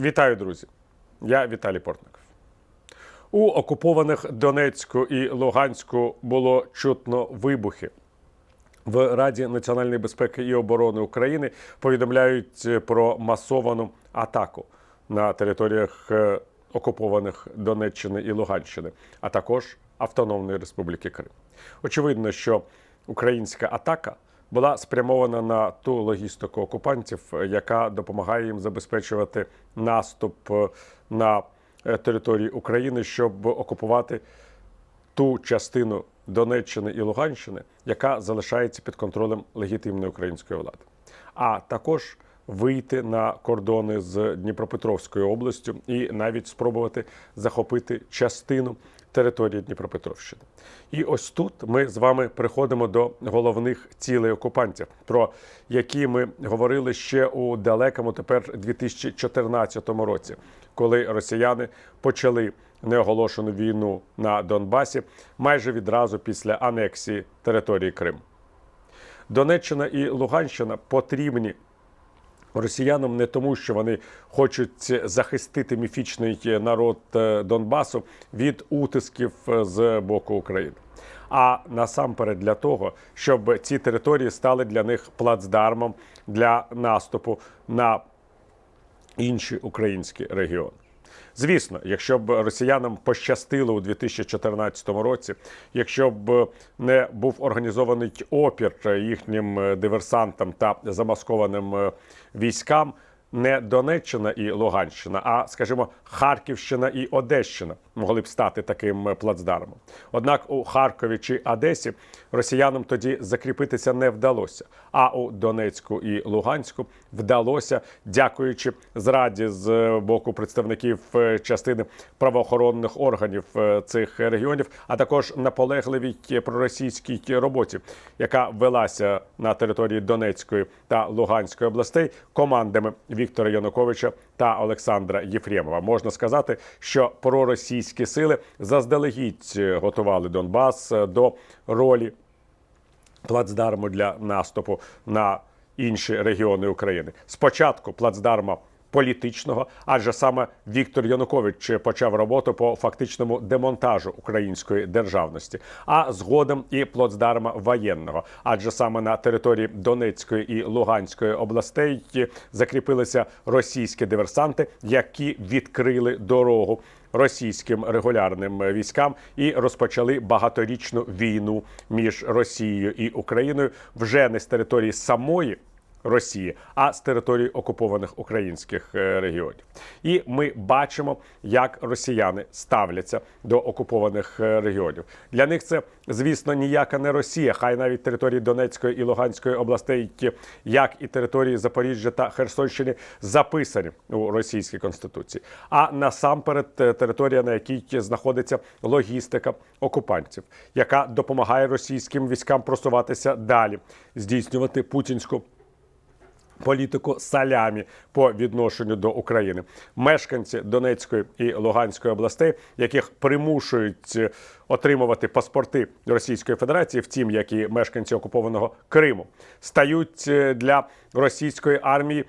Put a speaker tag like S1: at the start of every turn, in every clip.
S1: Вітаю, друзі! Я Віталій Портников. У окупованих Донецьку і Луганську було чутно вибухи. В Раді національної безпеки і оборони України повідомляють про масовану атаку на територіях е, окупованих Донеччини і Луганщини, а також Автономної Республіки Крим. Очевидно, що українська атака була спрямована на ту логістику окупантів, яка допомагає їм забезпечувати наступ е, на е, території України, щоб окупувати ту частину Донеччини і Луганщини, яка залишається під контролем легітимної української влади, а також вийти на кордони з Дніпропетровською областю і навіть спробувати захопити частину території Дніпропетровщини. І ось тут ми з вами приходимо до головних цілей окупантів, про які ми говорили ще у далекому тепер 2014 році, коли росіяни почали неоголошену війну на Донбасі майже відразу після анексії території Криму. Донеччина і Луганщина потрібні росіянам не тому, що вони хочуть захистити міфічний народ е, Донбасу від утисків е, з боку України. А насамперед для того, щоб ці території стали для них плацдармом для наступу на інші українські регіони. Звісно, якщо б росіянам пощастило у 2014 році, якщо б не був організований опір їхнім диверсантам та замаскованим е, військам, не Донеччина і Луганщина, а скажімо, Харківщина і Одещина могли б стати таким плацдармом. Однак у Харкові чи Одесі росіянам тоді закріпитися не вдалося. А у Донецьку і Луганську вдалося, дякуючи зраді з боку представників е, частини правоохоронних органів е, цих регіонів, а також наполегливій проросійській роботі, яка велася на території Донецької та Луганської областей командами Віктора Януковича та Олександра Єфремова. Можна сказати, що проросійські сили заздалегідь готували Донбас до ролі плацдарму для наступу на інші регіони України. Спочатку плацдарма політичного, адже саме Віктор Янукович почав роботу по фактичному демонтажу української державності, а згодом і плацдарма воєнного, адже саме на території Донецької і Луганської областей закріпилися російські диверсанти, які відкрили дорогу. Російським регулярним військам і розпочали багаторічну війну між Росією і Україною вже не з території самої Росії, а з території окупованих українських е, регіонів. І ми бачимо, як росіяни ставляться до окупованих е, регіонів. Для них це, звісно, ніяка не Росія, хай навіть території Донецької і Луганської областей, як і території Запоріжжя та Херсонщини, записані у російській конституції. А насамперед е, територія, на якій знаходиться логістика окупантів, яка допомагає російським військам просуватися далі, здійснювати путінську політику салямі по відношенню до України. Мешканці Донецької і Луганської областей, яких примушують е, отримувати паспорти Російської Федерації, втім, як і мешканці окупованого Криму, стають е, для російської армії.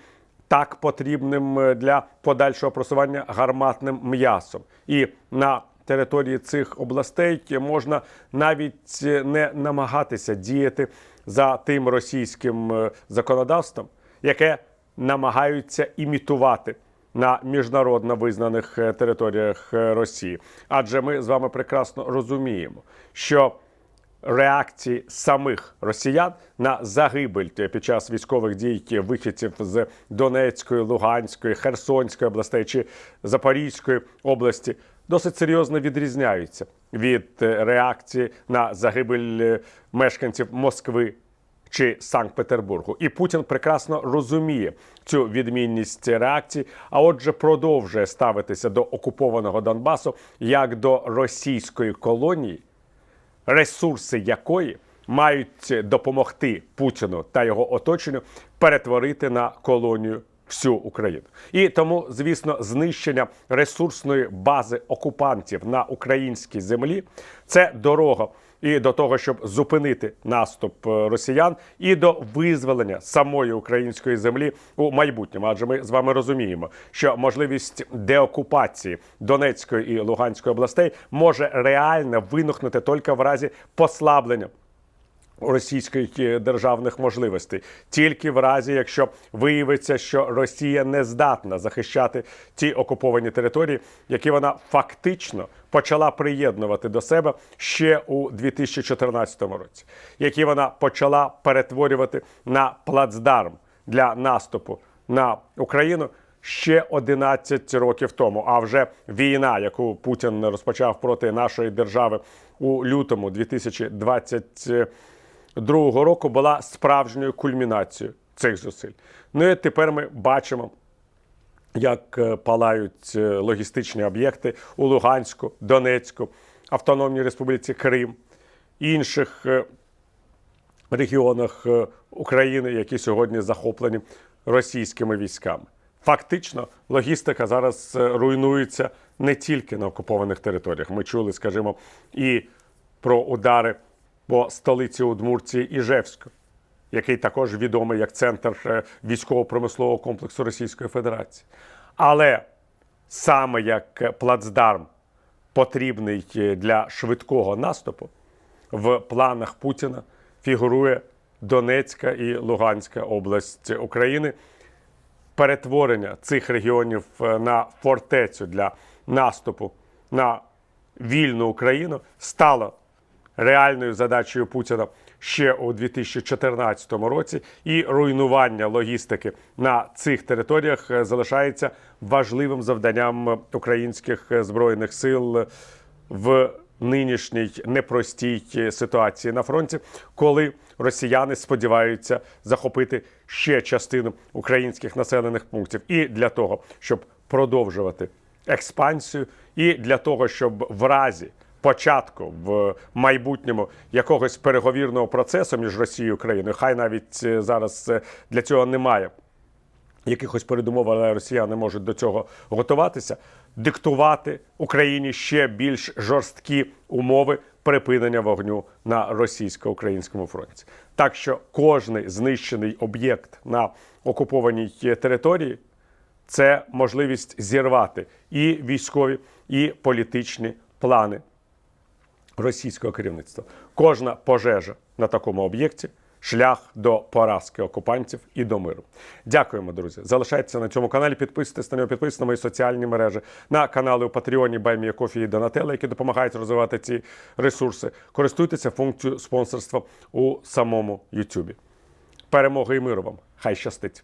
S1: Так потрібним е, для подальшого просування гарматним м'ясом, і на території цих областей можна навіть не намагатися діяти за тим російським законодавством, яке намагаються імітувати на міжнародно визнаних е, територіях е, Росії. Адже ми з вами прекрасно розуміємо, що реакції самих росіян на загибель під час військових дій вихідців з Донецької, Луганської, Херсонської областей чи Запорізької області досить серйозно відрізняються від е, реакції на загибель мешканців Москви чи Санкт-Петербургу. І Путін прекрасно розуміє цю відмінність реакції, а отже, продовжує ставитися до окупованого Донбасу як до російської колонії, ресурси якої мають допомогти Путіну та його оточенню перетворити на колонію. Всю Україну і тому, звісно, знищення ресурсної бази окупантів на українській землі це дорога і до того, щоб зупинити наступ е, росіян, і до визволення самої української землі у майбутньому. Адже ми з вами розуміємо, що можливість деокупації Донецької і Луганської областей може реально винухнути тільки в разі послаблення російських е, державних можливостей тільки в разі, якщо виявиться, що Росія не здатна захищати ті окуповані території, які вона фактично почала приєднувати до себе ще у 2014 році, які вона почала перетворювати на плацдарм для наступу на Україну. Ще 11 років тому, а вже війна, яку Путін розпочав проти нашої держави у лютому 2020 другого року була справжньою кульмінацією цих зусиль. Ну і тепер ми бачимо, як е, палають е, логістичні об'єкти у Луганську, Донецьку, Автономній Республіці Крим, інших е, регіонах України, які сьогодні захоплені російськими військами. Фактично, логістика зараз руйнується не тільки на окупованих територіях. Ми чули, скажімо, і про удари по столиці Удмурції Іжевську, який також відомий як центр е, військово-промислового комплексу Російської Федерації. Але саме як плацдарм потрібний е, для швидкого наступу, в планах Путіна фігурує Донецька і Луганська область України. Перетворення цих регіонів е, на фортецю для наступу на вільну Україну стало реальною задачею Путіна ще у 2014 році, і руйнування логістики на цих територіях е, залишається важливим завданням українських е, збройних сил в нинішній непростій ситуації на фронті, коли росіяни сподіваються захопити ще частину українських населених пунктів, і для того, щоб продовжувати експансію, і для того, щоб в разі початку в майбутньому якогось переговірного процесу між Росією і Україною, хай навіть е, зараз е, для цього немає якихось передумов, але росіяни можуть до цього готуватися, диктувати Україні ще більш жорсткі умови припинення вогню на російсько-українському фронті. Так що кожний знищений об'єкт на окупованій території це можливість зірвати і військові, і політичні плани російського керівництва. Кожна пожежа на такому об'єкті шлях до поразки окупантів і до миру. Дякуємо, друзі. Залишайтеся на цьому каналі. Підписуйтесь на нього, підписуйтесь на мої соціальні мережі, на канали у Патреоні Баймія Кофі і Донателла, які допомагають розвивати ці ресурси. Користуйтеся функцією спонсорства у самому Ютубі. Перемоги і миру вам! Хай щастить!